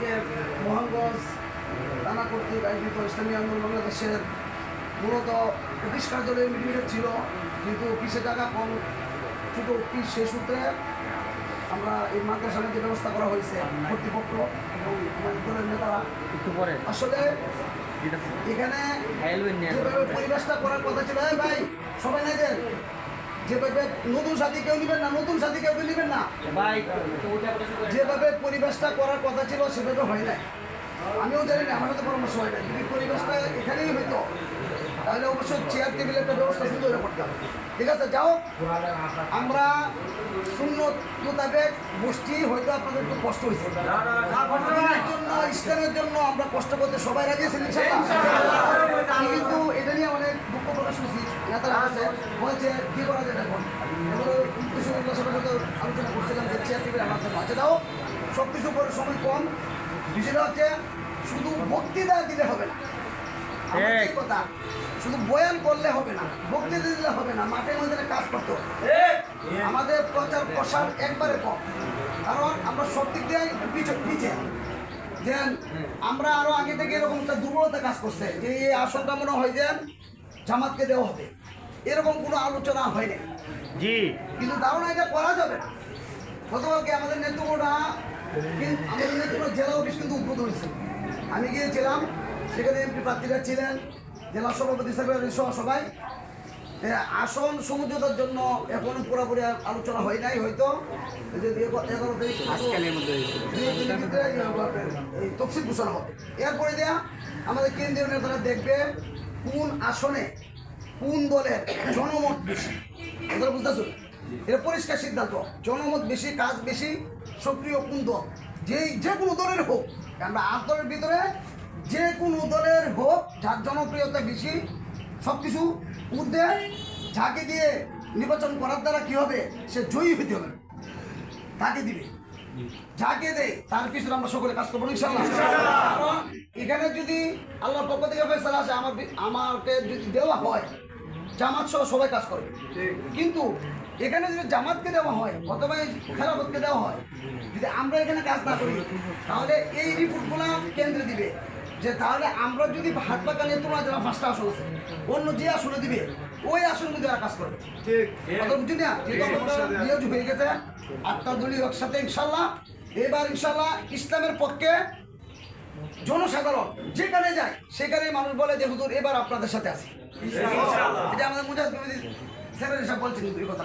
আজকে মোহনগঞ্জ থানা কর্তৃক আয়োজিত ইসলামী আন্দোলন বাংলাদেশের মূলত প্রতিষ্ঠার দলের মিটিংটা ছিল। কিন্তু অফিসে টাকা কম ছোট অফিস সেই সূত্রে আমরা এই মাদ্রাসার যে ব্যবস্থা করা হয়েছে কর্তৃপক্ষ এবং আমাদের দলের নেতারা একটু পরে। আসলে এখানে পরিবেশটা করার কথা ছিল ভাই যেভাবে নতুন সাথী কেউ নেবেন না, নতুন সাথী কেউ নেবেন না। যেভাবে পরিবেশটা করার কথা ছিল, সেভাবে হয় নাই। আমিও জানি না আমার তো পরামর্শ হয় না যদি পরিবেশটা এখানেই হইতো, তাহলে অবশ্যই চেয়ার টেবিলের একটা ব্যবস্থা সুন্দর করে করতে হবে। ঠিক আছে, যাও আমরা শূন্য মোতাবেক বসছি হয়তো আপনাদের একটু কষ্ট হয়েছে জন্য, ইসলামের জন্য আমরা কষ্ট করতে সবাই রাজি আছেন কিন্তু এটা নিয়ে অনেক দুঃখ প্রকাশ করছি নেতারা বলছে কি করা যায় এখন। এগুলো কিছু এগুলোর সাথে আলোচনা করছিলাম যে চেয়ার জন্য আছে দাও। সব কিছু করে সময় কম। বিষয়টা হচ্ছে শুধু বক্তৃতা দিলে হবে না। কথা। শুধু বয়ান করলে হবে না বক্তৃতা দিলে হবে না মাঠে মধ্যে কাজ করতে হবে। আমাদের প্রচার প্রসার একবারে কম। কারণ আমরা সব দিক দিয়ে পিছিয়ে যে আমরা আরও আগে থেকে এরকম একটা দুর্বলতা কাজ করছে যে এই আসনটা মনে হয় যে জামাতকে দেওয়া হবে। এরকম কোনো আলোচনা হয়নি জি। কিন্তু ধারণা এটা করা যাবে না। গতকালকে আমাদের নেতৃত্বরা আমাদের নেতৃত্ব জেলা অফিস কিন্তু উদ্বোধন হয়েছে। আমি গিয়েছিলাম সেখানে এমপি প্রার্থীরা ছিলেন জেলা সভাপতি সহ সবাই। আসন সমুদ্রতার জন্য এখন পুরোপুরি আলোচনা হয় নাই হয়তো। এগারো তারিখ তফসিল ঘোষণা হবে। এরপরে দেয়া আমাদের কেন্দ্রীয় নেতারা দেখবে কোন আসনে কোন দলের জনমত বেশি? আপনারা বুঝতেছেন এটা পরিষ্কার সিদ্ধান্ত। জনমত বেশি কাজ বেশি সক্রিয় কোন দল? যেই যে কোনো দলের হোক। আমরা আট দলের ভিতরে যে কোনো দলের হোক যার জনপ্রিয়তা বেশি সব কিছু ঊর্ধ্বে যাকে দিয়ে নির্বাচন করার দ্বারা কি হবে? সে জয়ী হতে হবে। তাকে দিবে। যাকে দেয় তার পিছনে আমরা সকলে কাজ করব ইনশাল্লাহ এখানে যদি আল্লাহ পক্ষ থেকে ফেসলা আসে আমার আমাকে যদি দেওয়া হয় জামাত সহ সবাই কাজ করবে কিন্তু এখানে যদি জামাতকে দেওয়া হয়, অথবা খেলাফতকে দেওয়া হয়, যদি আমরা এখানে কাজ না করি, তাহলে এই রিপোর্টগুলো কেন্দ্রে দিবে। যে তাহলে আমরা যদি হাত পাকা নিয়ে তোমরা যারা পাঁচটা আসন আছে, অন্য যে আসনে দিবে, ওই আসনে যারা কাজ করবে। নিয়োগ হয়ে গেছে আটটা দলীয় একসাথে ইনশাল্লাহ এবার ইনশাল্লাহ ইসলামের পক্ষে জনসাধারণ যেখানে যায় সেখানে মানুষ বলে যে, হুজুর, এবার আপনাদের সাথে আছে। এটা আমাদের বলছেন কথা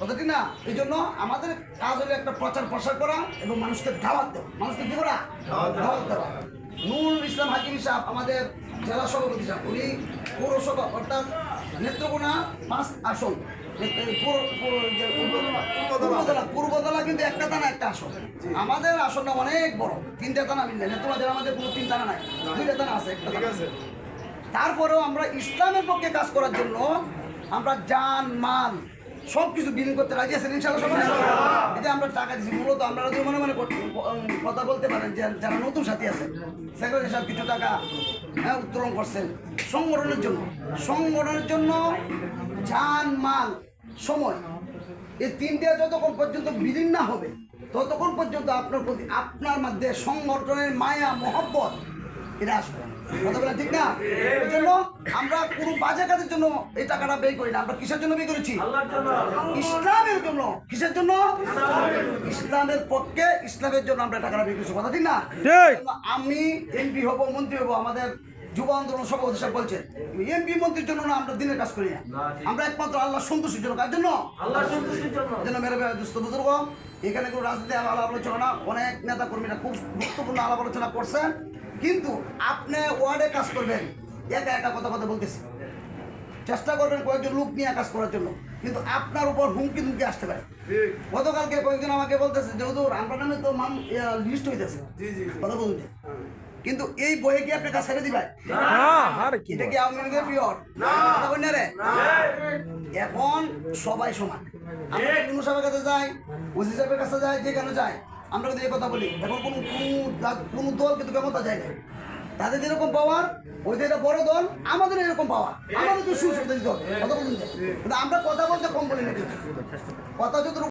কথা না? এই জন্য আমাদের কাজ হলো একটা প্রচার প্রসার করা এবং মানুষকে দাওয়াত দেওয়া। মানুষকে কি করা? দাওয়াত দেওয়া। নুরুল ইসলাম হাকিম সাহেব আমাদের জেলা সভাপতি সাহেব উনি পৌরসভা অর্থাৎ নেত্রকোনা পাঁচ আসন। পৌর- পৌর- পূর্বতলা কিন্তু একটা থানা একটা আসন। আমাদের আসনটা অনেক বড়। তিনটা থানা মিললে। নেত্রকোনা জেলার আমাদের কোনো তিন থানা নাই। দুইটা থানা আছে একটা আছে। তারপরেও আমরা ইসলামের পক্ষে কাজ করার জন্য আমরা যান মান সব কিছু বিলীন করতে রাজি আছেন ইনশাল্লাহ এই আমরা টাকা দিচ্ছি মূলত আপনারা যদি মনে মনে কথা বলতে পারেন যে যারা নতুন সাথী আছে, সেগুলো সাহেব কিছু টাকা হ্যাঁ উত্তোলন করছেন, সংগঠনের জন্য। সংগঠনের জন্য যান মাল, সময়, এই তিনটে যতক্ষণ পর্যন্ত বিলীন না হবে, ততক্ষণ পর্যন্ত আপনার প্রতি, আপনার মধ্যে সংগঠনের মায়া, মহব্বত, এটা আসবে কথা বলেন ঠিক না? এই জন্য আমরা কোনো বাজে কাজের জন্য এই টাকাটা ব্যয় করি না। আমরা কিসের জন্য ব্যয় করেছি? ইসলামের জন্য। কিসের জন্য? ইসলামের পক্ষে ইসলামের জন্য আমরা টাকাটা ব্যয় করেছি। কথা ঠিক না? আমি এমপি হব মন্ত্রী হব আমাদের যুব আন্দোলন সভাপতি সাহেব বলছেন এমপি মন্ত্রীর জন্য না আমরা দিনের কাজ করি না। আমরা একমাত্র আল্লাহ সন্তুষ্টির জন্য। কার জন্য? আল্লাহ সন্তুষ্টির জন্য। জন্য মেরে ভাই দুস্থ বুজুর্গ এখানে কোনো রাজনীতি আলাপ আলোচনা অনেক নেতা কর্মীরা খুব গুরুত্বপূর্ণ আলাপ আলোচনা করছেন। কিন্তু আপনি ওয়ার্ডে কাজ করবেন। একা একা কথা কথা বলতেছি। চেষ্টা করবেন কয়েকজন লোক নিয়ে কাজ করার জন্য। কিন্তু আপনার উপর হুমকি ধুমকি আসতে পারে। গতকালকে কয়েকজন আমাকে বলতেছে যে হুজুর আমরা নামে তো মান লিস্ট হইতেছে। কথা বলতে কিন্তু এই বইয়ে কি আপনি কাজ ছেড়ে দিবেন এটা কি আওয়ামী লীগের বলেন না। রে এখন সবাই সমান। আমরা কোনো সাহেবের কাছে যাই ওসি সাহেবের কাছে যাই যেখানে যাই আমরা কিন্তু এই কথা বলি, এখন কোনো কোনো দল কিন্তু ক্ষমতা যায় না। তাদের যেরকম পাওয়ার ওই যে বড় দল আমাদের এরকম পাওয়ার আমাদের তো সুযোগ দল কথা বলুন আমরা কথা বলতে কম বলি না কথা যদি